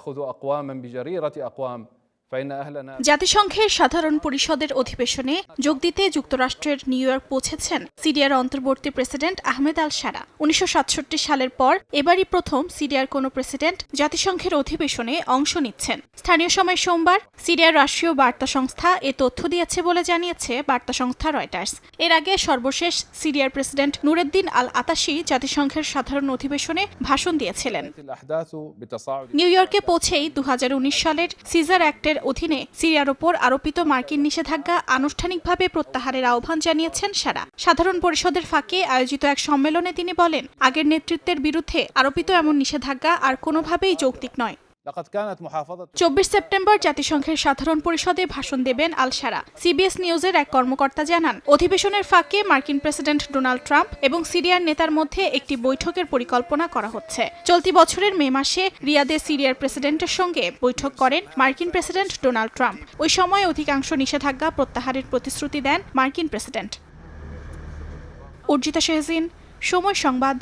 يأخذ أقواما بجريرة أقوام. জাতিসংঘের সাধারণ পরিষদের অধিবেশনে যোগ দিতে যুক্তরাষ্ট্রের নিউ ইয়র্ক পৌঁছেছেন সিরিয়ার অন্তর্বর্তী প্রেসিডেন্ট আহমেদ আল সারা। উনিশশো সাতষট্টি সালের পর এবারই প্রথম সিরিয়ার কোন প্রেসিডেন্ট জাতিসংঘের অধিবেশনে অংশ নিচ্ছেন। স্থানীয় সময় সোমবার সিরিয়ার রাষ্ট্রীয় বার্তা সংস্থা এ তথ্য দিয়েছে বলে জানিয়েছে বার্তা সংস্থা রয়টার্স। এর আগে সর্বশেষ সিরিয়ার প্রেসিডেন্ট নুরেদ্দিন আল আতাশি জাতিসংঘের সাধারণ অধিবেশনে ভাষণ দিয়েছিলেন। নিউ ইয়র্কে পৌঁছেই দু হাজার উনিশ সালের সিজার অ্যাক্টের অধীনে সিরিয়ার ওপর আরোপিত মার্কিন নিষেধাজ্ঞা আনুষ্ঠানিকভাবে প্রত্যাহারের আহ্বান জানিয়েছেন সারা। সাধারণ পরিষদের ফাঁকে আয়োজিত এক সম্মেলনে তিনি বলেন, আগের নেতৃত্বের বিরুদ্ধে আরোপিত এমন নিষেধাজ্ঞা আর কোনোভাবেই যৌক্তিক নয়। চব্বিশ সেপ্টেম্বর জাতিসংঘের সাধারণ পরিষদে ভাষণ দেবেন আল সারা সিবিএস নিউজের এক কর্মকর্তা জানান, অধিবেশনের ফাঁকে মার্কিন প্রেসিডেন্ট ডোনাল্ড ট্রাম্প এবং সিরিয়ার নেতার মধ্যে একটি বৈঠকের পরিকল্পনা করা হচ্ছে। চলতি বছরের মে মাসে রিয়াদে সিরিয়ার প্রেসিডেন্টের সঙ্গে বৈঠক করেন মার্কিন প্রেসিডেন্ট ডোনাল্ড ট্রাম্প। ওই সময় অধিকাংশ নিষেধাজ্ঞা প্রত্যাহারের প্রতিশ্রুতি দেন মার্কিন প্রেসিডেন্ট। অর্জিতা শেহজিন, সময় সংবাদ